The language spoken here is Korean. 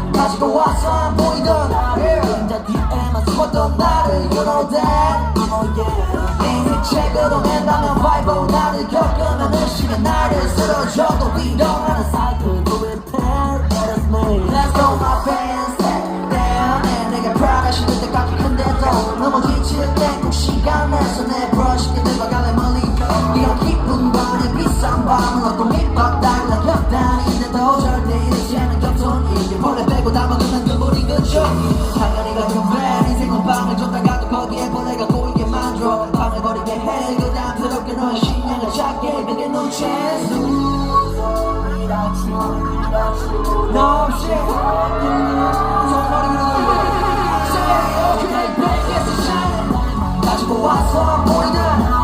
넌 가지고 와서 안 보이던 나를 혼자 뒤에만 숨었던 나를 You know that You know yeah. 인생 책으로 낸다면 vibe 나를 겪으면 의심에 나를 쓰러져도 위로하는 cycle Do it that. That is me Let's go my fans Damn and 내가 pride 시킬 때 깎이 큰데도 너무 지칠 때꼭 시간 내서 내 브러쉬게 들어가네 멀리 네가 기쁜 밤에 비싼 밤을 얻고 밑밥 달라 곁다니는데 절대 잃지 않는 시계 벌레 빼고 다 먹으면 눈물이 그쳐 당연히 같은 플랜 인생은 방을 줬다가도 거기에 벌레가 고이게 만들어 빵을 버리게 해 부담스럽게 너의 식량을 찾게 그게 no chance No shit 다시 보았어 보이는